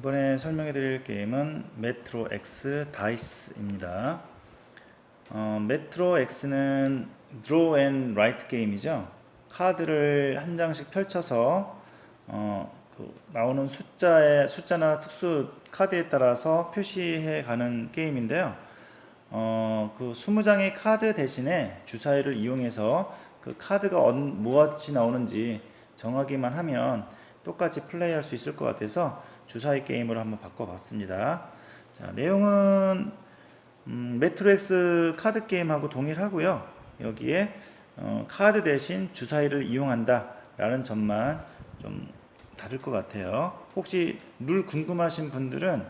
설명해 드릴 게임은 메트로 X 다이스입니다. 어, 메트로 X는 드로우 앤 라이트 게임이죠. 카드를 한 장씩 펼쳐서 어, 그 나오는 숫자의 숫자나 특수 카드에 따라서 표시해 가는 게임인데요. 어, 그 20장의 카드 대신에 주사위를 이용해서 그 카드가 언, 무엇이 나오는지 정하기만 하면 똑같이 플레이할 수 있을 것 같아서 주사위 게임으로 한번 바꿔봤습니다. 자, 내용은 음, 메트로엑스 카드 게임하고 동일하고요. 여기에 어, 카드 대신 주사위를 이용한다라는 점만 좀 다를 것 같아요. 혹시 룰 궁금하신 분들은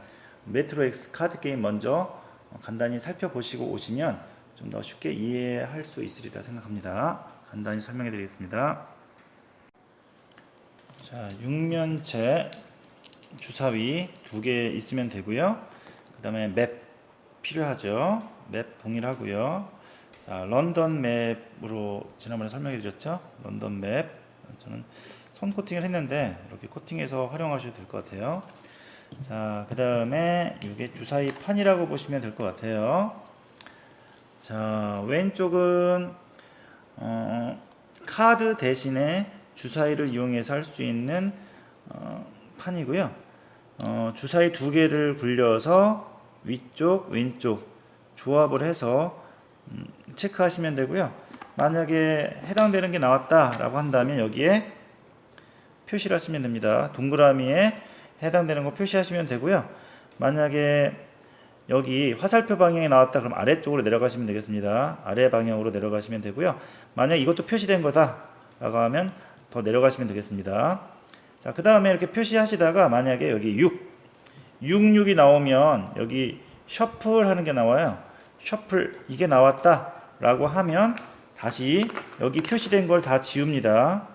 메트로엑스 카드 게임 먼저 어, 간단히 살펴보시고 오시면 좀 더 쉽게 이해할 수 있으리라 생각합니다. 간단히 설명해 드리겠습니다. 자, 6면체 주사위 두 개 있으면 되고요. 그 다음에 맵 필요하죠. 맵 동일하고요. 자, 런던 맵으로 지난번에 설명해 드렸죠. 런던 맵. 저는 손 코팅을 했는데 이렇게 코팅해서 활용하셔도 될 것 같아요. 자, 그 다음에 이게 주사위 판이라고 보시면 될 것 같아요. 자, 왼쪽은 어, 카드 대신에 주사위를 이용해서 할 수 있는 어, 판이고요. 어, 주사위 두 개를 굴려서 위쪽, 왼쪽 조합을 해서 음, 체크하시면 되고요. 만약에 해당되는 게 나왔다라고 한다면 여기에 표시를 하시면 됩니다. 동그라미에 해당되는 거 표시하시면 되고요. 만약에 여기 화살표 방향이 나왔다 그럼 아래쪽으로 내려가시면 되겠습니다. 아래 방향으로 내려가시면 되고요. 만약 이것도 표시된 거다 라고 하면 더 내려가시면 되겠습니다. 자, 그 다음에 이렇게 표시하시다가 만약에 여기 6, 66이 나오면 여기 셔플 하는 게 나와요. 셔플 이게 나왔다 라고 하면 다시 여기 표시된 걸 다 지웁니다.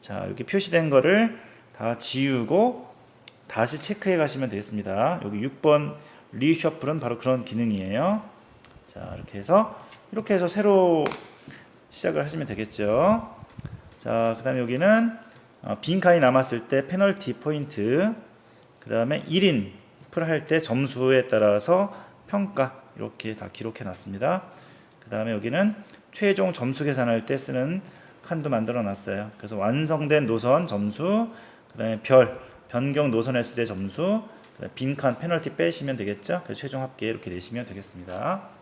자, 여기 표시된 거를 다 지우고 다시 체크해 가시면 되겠습니다. 여기 6번 리셔플은 바로 그런 기능이에요. 자, 이렇게 해서 이렇게 해서 새로 시작을 하시면 되겠죠. 자, 그 다음에 여기는 어, 빈 칸이 남았을 때 페널티 포인트, 그 다음에 1인 풀할 때 점수에 따라서 평가 이렇게 다 기록해 놨습니다. 그 다음에 여기는 최종 점수 계산할 때 쓰는 칸도 만들어 놨어요. 그래서 완성된 노선 점수, 그 다음에 별 변경 노선 했을 때 점수, 빈칸 페널티 빼시면 되겠죠. 최종 합계 이렇게 내시면 되겠습니다.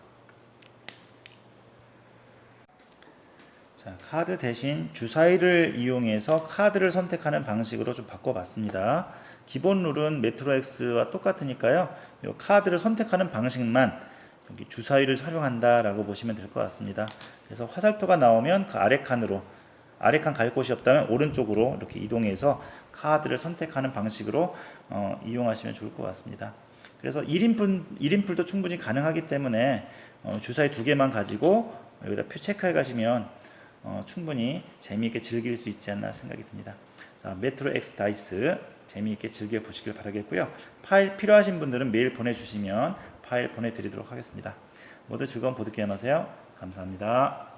자, 카드 대신 주사위를 이용해서 카드를 선택하는 방식으로 좀 바꿔봤습니다. 기본 룰은 메트로엑스와 똑같으니까요. 이 카드를 선택하는 방식만 여기 주사위를 활용한다라고 보시면 될 것 같습니다. 그래서 화살표가 나오면 그 아래 칸으로 아래 칸 갈 곳이 없다면 오른쪽으로 이렇게 이동해서 카드를 선택하는 방식으로 어, 이용하시면 좋을 것 같습니다. 그래서 1인풀, 1인풀도 충분히 가능하기 때문에 어, 주사위 두 개만 가지고 여기다 표 체크해 가시면 어, 충분히 재미있게 즐길 수 있지 않나 생각이 듭니다. 자, 메트로 X 다이스 재미있게 즐겨 보시길 바라겠고요. 파일 필요하신 분들은 메일 보내주시면 파일 보내드리도록 하겠습니다. 모두 즐거운 보드게임 하세요. 감사합니다.